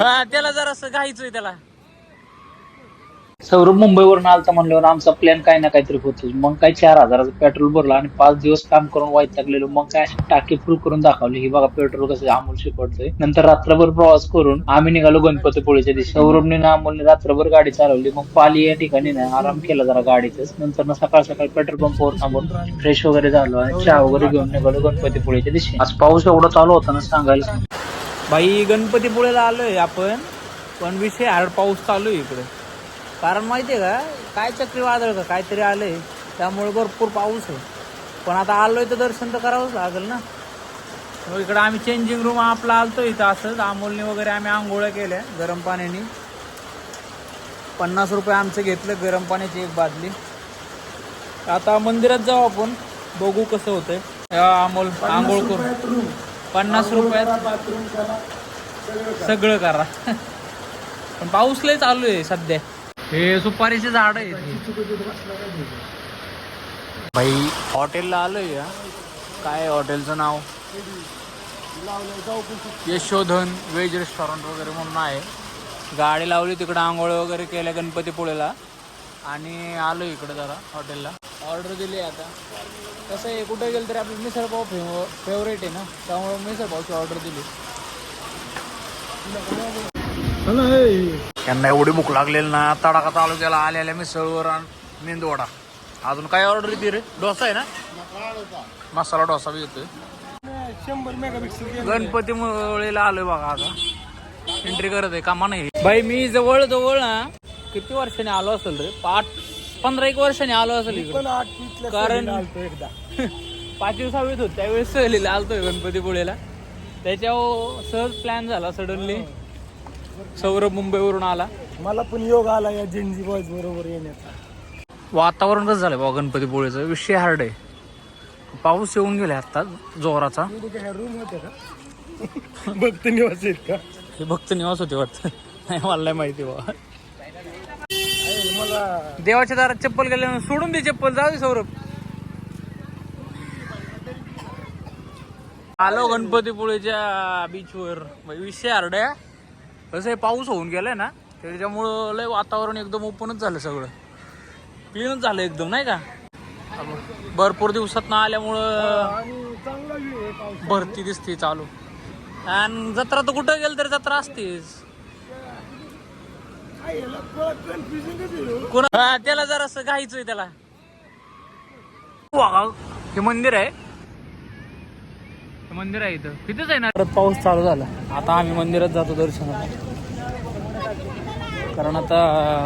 हा त्याला जरा घाईचोय त्याला. सौरभ मुंबईवरून आलता म्हणल्यावर आमचा प्लॅन काय ना काहीतरी होतो मग काय चार हजाराचं पेट्रोल भरलं आणि पाच दिवस काम करून वाईट लागलेलो मग काय टाकी फुल करून दाखवली. ही बघा पेट्रोल कसं अमोल शिकवतोय. नंतर रात्रभर प्रवास करून आम्ही निघालो गणपतीपुळेच्या दिवशी सौरभने ना अमोलने रात्रभर गाडी चालवली. मग पाली या ठिकाणी ना आराम केला जरा गाडीतच. नंतर ना सकाळ सकाळ पेट्रोल पंपवर थांबून फ्रेश वगैरे झालो आणि चहा वगैरे घेऊन निघालो गणपतीपुळेच्या दिवशी आज पाऊस एवढा चालू होता ना सांगायला. बाई गणपतीपुळेला आलोय आपण पण विषय हार्ड पाऊस चालू आहे इकडे. कारण माहितीये का काय चक्रीवादळ का काहीतरी आलंय त्यामुळे भरपूर पाऊस आहे. पण आता आलोय तर दर्शन तर करावंच लागेल ना. मग इकडं आम्ही चेंजिंग रूम आपला आलतो इथं असंच अमोलने वगैरे आम्ही आंघोळ्या केल्या गरम पाण्याने. पन्नास रुपये आमचं घेतलं गरम पाण्याची एक बादली. आता मंदिरात जाऊ आपण बघू कसं होतंय. अमोल आंघोळ करू पन्नास रुपयात सगळं करा. पण पाऊस लय चालू आहे सध्या. हे सुपारीचे झाड आहे भाई हॉटेलला आलोय काय हॉटेलचं नाव? यशोधन व्हेज रेस्टॉरंट वगैरे म्हणून आहे. गाडी लावली तिकडं आंघोळ वगैरे केल्या गणपतीपुळेला. आणि आलो इकडं जरा हॉटेलला. ऑर्डर दिली आता. कसं आहे कुठे गेलं तरी आपलं मिसळपाव फेव फेवरेट आहे ना त्यामुळे मिसळपावची ऑर्डर दिली. त्यांना एवढी भूक लागलेली ना तडाखा तालुक्याला आलेल्या मिसळवर आणि मेंदूवडा. अजून काय ऑर्डर येते रे? डोसा आहे ना? मसाला डोसा बी येतोय. शंभर मेगापिक्सल गणपती मुळेला आलोय बघा आता. एंट्री करत आहे कामा नाही. बाई मी जवळ जवळ ना किती वर्षाने आलो असेल रे? पाच पंधरा एक वर्षाने आलो असेल इकडे पण कारण- आलतो एकदा. पाचवी सहावीत होत त्यावेळेस सहलीला आलतोय गणपतीपुळेला. त्याच्यावर सहज प्लॅन झाला सडनली सौरभ मुंबईवरून आला. मला पण योग आला या जेनजी बॉयज बरोबर येण्याचा. वातावरण कसं झालं बाबा गणपतीपुळेचं. विषय हार्ड आहे. पाऊस येऊन गेला आता जोराचा. रूम होते का? भक्त निवास आहेत का? हे भक्त निवास होते वाटतं. नाही मला नाही माहिती बाबा देवाच्या दारात चप्पल गेल्या सोडून दे चप्पल जाऊ दे सौरभ. आलो गणपतीपुळेच्या बीचवर विषय आरड्या आहे कसं पाऊस होऊन गेलाय ना त्याच्यामुळं लय वातावरण एकदम ओपनच झालं सगळं. क्लीनच झालं एकदम नाही का? भरपूर दिवसात ना आल्यामुळं भरती दिसते चालू. आणि जत्रा तर कुठं गेलं तरी जत्रा असतेच. कोणा त्याला जरा घायचंय त्याला. हे मंदिर आहे. मंदिर आहे इथं. तिथेच आहे ना? परत पाऊस चालू झाला. आता आम्ही मंदिरात जातो दर्शनाला. कारण आता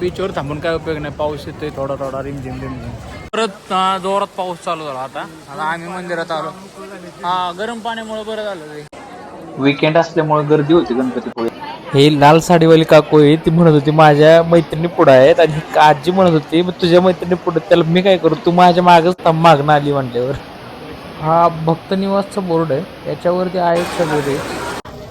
बीचवर थांबून काय उपयोग नाही. पाऊस येतोय थोडा थोडा रिमझिम रिमझिम परत जोरात पाऊस चालू झाला आता. आता आम्ही मंदिरात आलो. हा गरम पाण्यामुळे बरं झालं ते विकेंड असल्यामुळे गर्दी होती गणपती हे लाल साडीवाली काकू आहे ती म्हणत होती माझ्या मैत्रिणी पुढे आहेत. आणि आजी म्हणत होती "मग तुझ्या मैत्रिणी पुढे त्याला मी काय करू? तू माझ्या मागच थांब मागणं आली म्हटल्यावर हा भक्त निवासचा बोर्ड आहे याच्यावरती आहे सगळे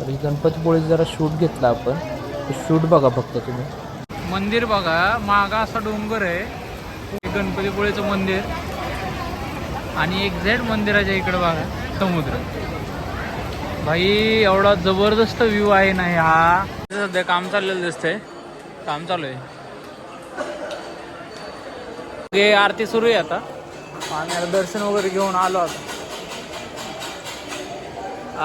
तर ही गणपतीपुळे जरा शूट घेतला आपण. शूट बघा फक्त तुम्ही. मंदिर बघा मागा असा डोंगर आहे. हे गणपतीपुळेचं मंदिर. आणि एक्झॅक्ट मंदिराच्या इकडे बघा समुद्र. भाई एवढा जबरदस्त व्ह्यू आहे ना हा. सध्या काम चाललेलं दिसतंय. काम चालू आहे. आरती सुरू आहे आता. आम्ही दर्शन वगैरे घेऊन आलो आता.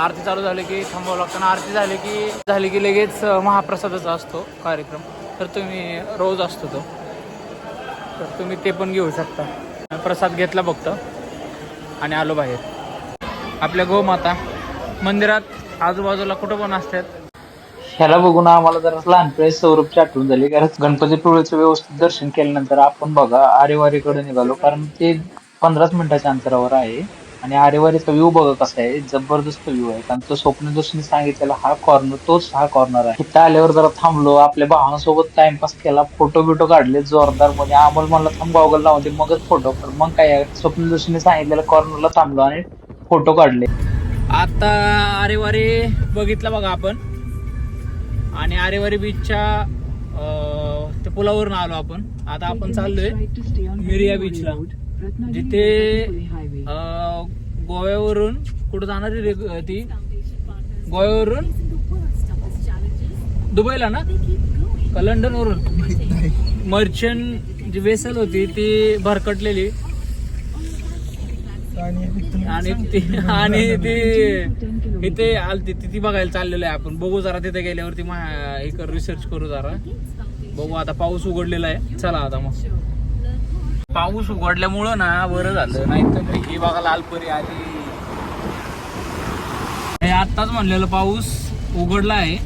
आरती चालू झाली की थांबावं लागतं. आणि आरती झाली की झाली की लगेच महाप्रसादाचा असतो कार्यक्रम. तर तुम्ही रोज असतो तो. तर तुम्ही ते पण घेऊ शकता. प्रसाद घेतला फक्त. आणि आलो बाहेर. आपल्या गोमाता. मंदिरात आजूबाजूला कुठं पण असतात. ह्याला बघून आम्हाला जरा लहानपणी सौरभची आठवण झाली. कारण गणपतीपुळेचं व्यवस्थित दर्शन केल्यानंतर आपण बघा आरेवारीकडे निघालो. कारण ते पंधराच मिनिटाच्या अंतरावर आहे. आणि आरेवारीचा व्ह्यू बघा कसा आहे. जबरदस्त व्ह्यू आहे. कारण तो स्वप्न जोशीने सांगितलेला हा कॉर्नर तोच हा कॉर्नर आहे. तिथं आल्यावर जरा थांबलो. आपल्या भावांसोबत टाइमपास केला. फोटो बिटो काढले जोरदारमध्ये. आम्हाला म्हणलं थांब गॉगल लावून दे. मगच फोटो मग काय स्वप्न जोशीने सांगितलेल्या कॉर्नरला थांबलो आणि फोटो काढले. आता आरेवारी बघितलं बघा आपण. आणि आरेवारी बीचच्या त्या पुलावरून आलो आपण. आता आपण चाललोय मिरिया बीचला जिथे गोव्यावरून कुठं जाणार रे ती? गोव्यावरून दुबईला ना? का लंडनवरून? मर्चंट जी वेसल होती ती भरकटलेली. आणि ती आणि ती इथे आलती. ती ती बघायला चाललेलं आहे आपण. बघू जरा तिथे गेल्यावरती हे कर रिसर्च करू जरा. बघू आता पाऊस उघडलेला आहे. चला आता मग. पाऊस उघडल्यामुळं ना बरं झालं. नाही तर ही बघा लालपरी आली. हे आत्ताच म्हणलेलं पाऊस उघडला आहे.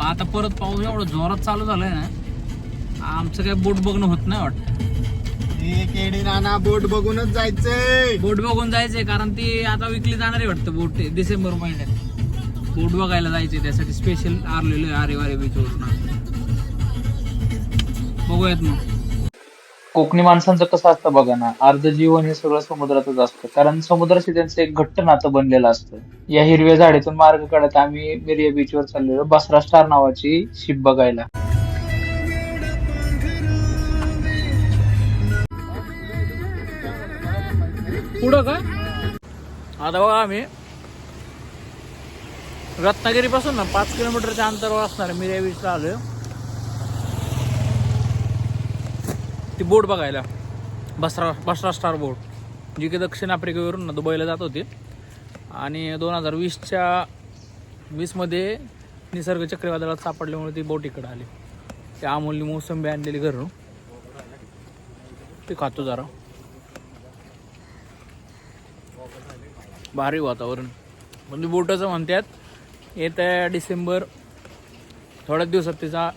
आता परत पाऊस एवढा जोरात चालू झालाय ना. आमचं काय बोट बघणं होत नाही वाटतं. केडी नाना बोट बघूनच जायचंय. बोट बघून जायचंय कारण ती आता विकली जाणार आहे वाटतं बोट. डिसेंबर महिन्यात. बोट बघायला जायचे त्यासाठी स्पेशल आरलेलो आरे वारे बीच बघूयात मग. कोकणी माणसांचं कसं असतं बघा ना अर्ध जीवन हे सगळं समुद्रातच असतं. कारण समुद्राशी त्यांचं एक घट्ट नातं बनलेलं असतं. या हिरव्या झाडीतून मार्ग काढत आम्ही मिरिया बीचवर चाललेलो बसरा स्टार नावाची शिप बघायला. पुढं का? आता बघा आम्ही. रत्नागिरी पासून ना पाच किलोमीटरच्या अंतरावर असणार आहे मिर्या बीचला आलो ती बोट बघायला. बसरा बसरा स्टार बोट जी की दक्षिण आफ्रिकेवरून ना दुबईला जात होती. आणि दोन हजार वीसच्या वीसमध्ये निसर्ग चक्रीवादळात सापडल्यामुळे ती बोट इकडं आली. त्या अमोलनी मोसंबी आणलेली घरून. ते खातो जरा. भारी वातावरण. म्हणजे बोटाचं म्हणतात येत्या डिसेंबर थोड्याच दिवसात त्याचा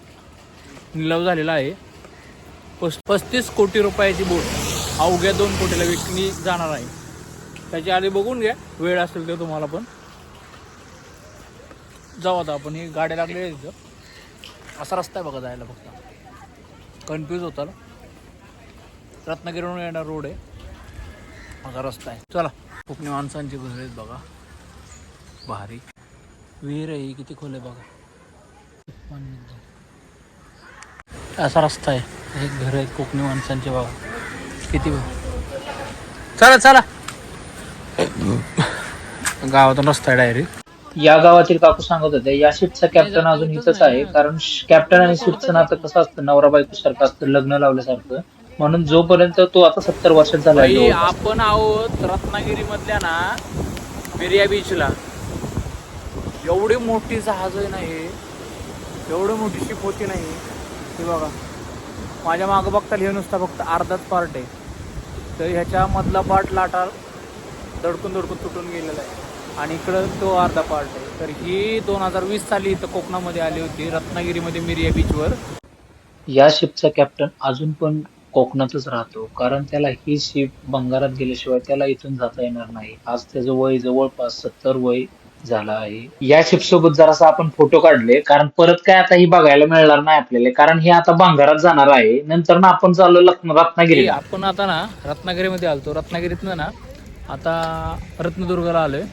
निलाव झालेला आहे. पस पस्तीस कोटी रुपयाची बोट अवघ्या दोन कोटीला विकली जाणार आहे. त्याच्या आधी बघून घ्या वेळ असेल तर तुम्हाला पण. जाऊ आता आपण ही गाड्या लागलेल्या तिथं असा रस्ता आहे बघा जायला फक्त. कन्फ्यूज होता रत्नागिरीहून येणार रोड आहे. माझा रस्ता आहे. चला कोकणी माणसांची घर आहेत बघा. भारी. विहीर आहे किती खोल आहे बघा. असा रस्ता आहे. एक घर आहेत कोकणी माणसांचे बघा. किती चला चला. गावातून रस्ता आहे डायरेक्ट या गावातील काकू सांगत होते या शिपचा कॅप्टन अजून इथंच आहे. कारण कॅप्टन आणि शिटचं नातं कसं असतं नवरा बायको सारखं असतं लग्न लावल्यासारखं. म्हणून जोपर्यंत तो आता सत्तर वर्षात झाला. आपण आहोत रत्नागिरी मधल्या ना बिर्या बीचला एवढी मोठी जहाज आहे ना हे एवढी मोठी शिप होती नाही. हे बघा माझ्या मागं बघता हे नुसता फक्त अर्धाच पार्ट आहे. तर ह्याच्या मधला पार्ट लाटा दडकून दडकून तुटून गेलेला आहे. आणि इकडं तो अर्धा पार्ट आहे. तर ही दोन हजार वीस साली इथं कोकणामध्ये आली होती रत्नागिरीमध्ये मिरिया बीचवर या शिपचा कॅप्टन अजून पण कोकणातच राहतो. कारण त्याला ही शिप बंगारात गेल्याशिवाय त्याला इथून जाता येणार नाही. आज त्याचं वय जवळपास सत्तर वय झाला आहे. या शिप सोबत जरासा आपण फोटो काढले. कारण परत काय आता ही बघायला मिळणार नाही आपल्याला. कारण हे आता बंगारात जाणार आहे. नंतर ना आपण चाललो रत्नागिरी. आपण आता ना रत्नागिरीमध्ये आलतो. रत्नागिरीतनं ना आता रत्नदुर्गला आलोय.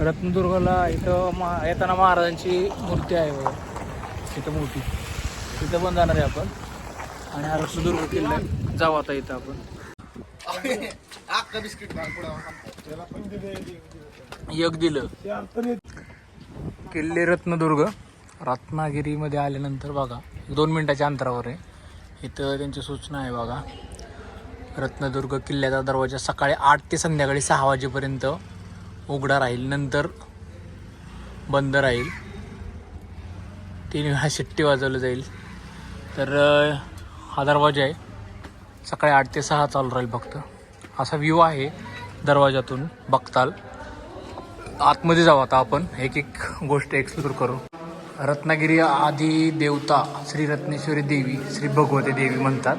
रत्नदुर्गला इथं मा येताना महाराजांची मूर्ती आहे बघा. इथं मोठी. तिथं पण जाणार आहे आपण. आणि हा रत्नदुर्ग किल्ला जाऊ आता इथं आपण. एक दिलं. किल्ले रत्नदुर्ग रत्नागिरीमध्ये आल्यानंतर बघा दोन मिनिटाच्या अंतरावर आहे. इथं त्यांची सूचना आहे बघा. रत्नदुर्ग किल्ल्याचा दरवाजा सकाळी आठ ते संध्याकाळी सहा वाजेपर्यंत उघडा राहील. नंतर बंद राहील. तीन वेळा शिट्टी वाजवलं जाईल. तर हा दरवाजा आहे. सकाळी आठ ते सहा चालू राहील फक्त. असा व्ह्यू आहे दरवाजातून बघताल. आतमध्ये जाऊ आता आपण. एक एक गोष्ट एक्सप्लोर करू. रत्नागिरी आदी देवता श्री रत्नेश्वरी देवी श्री भगवती देवी म्हणतात.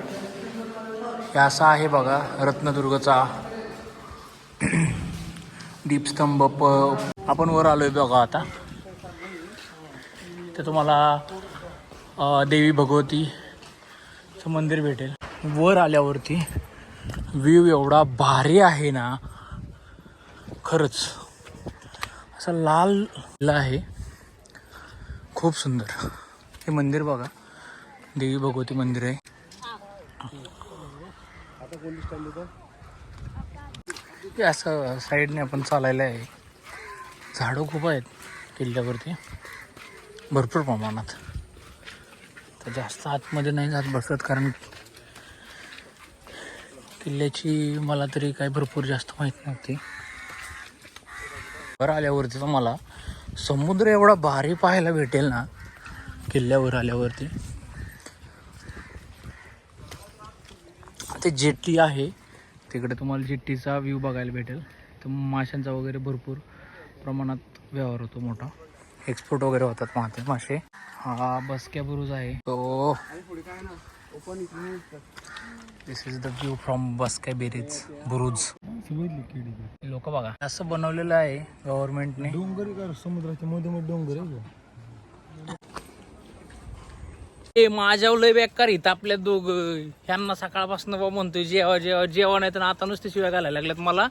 हे असा आहे बघा रत्नदुर्गचा दीपस्तंभ प आपण वर आलो आहे बघा आता. तर तुम्हाला देवी भगवती भगवतीचं मंदिर भेटेल. वर आल्यावरती व्ह्यू एवढा भारी आहे ना. खरंच. असा लाल ला आहे. खूप सुंदर. हे मंदिर बघा. देवी भगवती मंदिर आहे. ते असं साईडने आपण चालायला आहे. झाडं खूप आहेत किल्ल्यावरती. भरपूर प्रमाणात. तर जास्त आतमध्ये नाही जात बसत कारण किल्ल्याची मला तरी काही भरपूर जास्त माहीत नव्हती. वर आल्यावरती तर मला समुद्र एवढा भारी पाहायला भेटेल ना किल्ल्यावर आल्यावरती. ते जेट्टी आहे तिकडे तुम्हाला जेट्टीचा व्ह्यू बघायला भेटेल. तर माशांचा वगैरे भरपूर प्रमाणात व्यवहार होतो मोठा. एक्सपोर्ट वगैरे होतात मासे मासे. हा बसक्या बुरुज आहे. तो. This is the view from बसक्या बेरीज बुरुज. लोक बघा असं बनवलेलं आहे गव्हर्नमेंटने डोंगर का समुद्राच्या मध्ये मध्ये डोंगर आहे का? ए माझ्या लय बेकार इथं आपल्या दोघ. ह्यांना सकाळपासून बा म्हणतोय जेवा जेवा जेवा नाही तर आता नुसते शिवाय घालायला लागल्यात मला.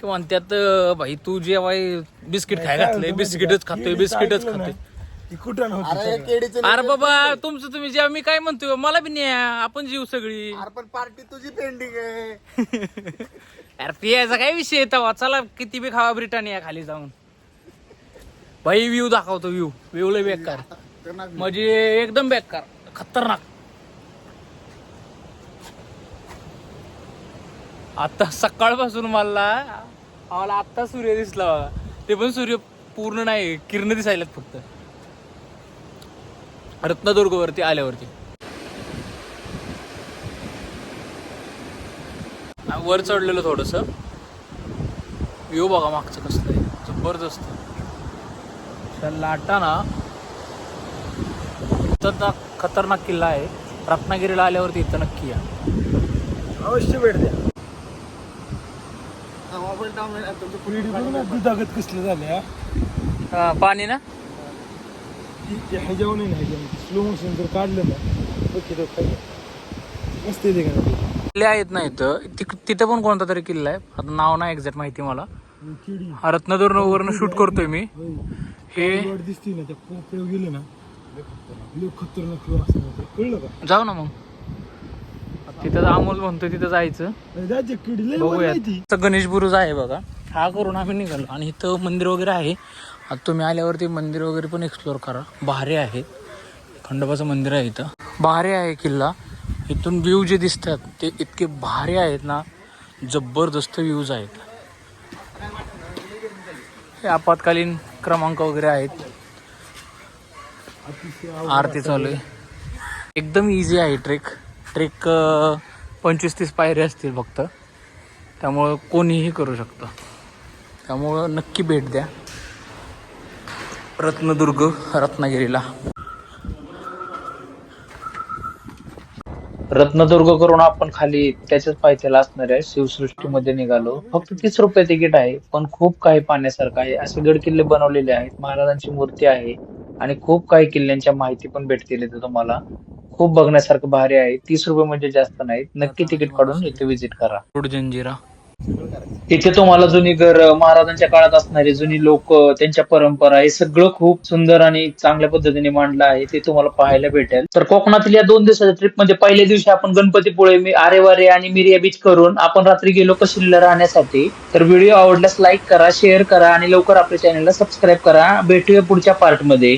की म्हणतात "अं, भाई तू जेवाय बिस्किट खाय घातलंय? बिस्किटच खातोय बिस्किटच खातोय. ती कुठं नव्हती अरे बाबा तुमचं तुम्ही जेव्हा मी काय म्हणतोय मला बी न्या आपण जीव सगळी. पण पार्टी तुझी पेंडिंग आहे. अरे पियाचा काय विषय येतो चला किती बी खावा ब्रिटानिया खाली जाऊन. भाई व्ह्यू दाखवतो व्ह्यू व्ह्यू लय बेकार. म्हणजे एकदम बेकार. खतरनाक. आता सकाळपासून मला मला आत्ता सूर्य दिसला बघा. ते पण सूर्य पूर्ण नाही किरण दिसायलात फक्त. रत्नदुर्ग वरती आल्यावरती. आम्ही वर चढलेलो थोडस. व्ह्यू बघा मागचं कसं आहे. जबरदस्त. त्या लाटा ना इथं ना खतरनाक किल्ला आहे. रत्नागिरीला आल्यावरती इथं नक्की या. अवश्य भेट द्या. बघ ना? दुधागत कसलं झाल्या पाणी ना ह्याच्यावर नाही ह्याच्यावर स्लो मोशन जर काढलं ना बघ की तो खाली. मस्त येते का नाही? किल्ले आहेत ना इथं तिक- तिथं पण कोणता तरी किल्ला आहे आता नाव नाही एक्झॅक्ट माहिती मला हा रत्नदुर्ग वरनं शूट करतोय मी. हे वर दिसते ना त्या कोपऱ्यावर गेले ना लय खतरनाक किंवा असं होतं. कळलं का जाऊ ना मग तिथं अमोल म्हणतोय तिथं जायचं इथं गणेश बुरुज आहे बघा हा करून आम्ही निघालो आणि इथं मंदिर वगैरे आहे आता तुम्ही आल्यावरती मंदिर वगैरे पण एक्सप्लोर करा. भारे आहे. खंडोबाचं मंदिर आहे इथं. भारे आहे किल्ला. इथून व्ह्यू जे दिसतात ते इतके भारे आहेत ना जबरदस्त व्ह्यूज आहेत. हे आपत्कालीन क्रमांक वगैरे आहेत. आरती चालू आहे. एकदम इझी आहे ट्रेक ट्रेक पंचवीस तीस पायऱ्या असतील फक्त. त्यामुळं कोणीही करू शकतं. त्यामुळं नक्की भेट द्या. रत्नदुर्ग रत्नागिरीला. रत्नदुर्ग करून आपण खाली त्याच्याच पायथ्याला असणाऱ्या शिवसृष्टीमध्ये निघालो. फक्त तीस रुपये तिकीट आहे पण खूप काही पाहण्यासारखं आहे. असे गड किल्ले बनवलेले आहेत. महाराजांची मूर्ती आहे आणि खूप काही किल्ल्यांच्या माहिती पण भेटतील इथे तुम्हाला. खूप बघण्यासारखं भारी आहे. तीस रुपये म्हणजे जास्त नाहीत. नक्की तिकीट काढून इथे व्हिजिट करा. रोड जंजिरा. इथे तुम्हाला जुनी घर महाराजांच्या काळात असणारे जुनी लोक त्यांच्या परंपरा हे सगळं खूप सुंदर आणि चांगल्या पद्धतीने मांडलं आहे. ते तुम्हाला पाहायला भेटेल. तर कोकणातील या दोन दिवसाच्या ट्रिपमध्ये पहिल्या दिवशी आपण गणपतीपुळे मी आरेवारे आणि मिरिया बीच करून आपण रात्री गेलो कशिल्ला राहण्यासाठी. तर व्हिडिओ आवडल्यास लाईक करा शेअर करा आणि लवकर आपल्या चॅनलला सबस्क्राईब करा. भेटूया पुढच्या पार्टमध्ये.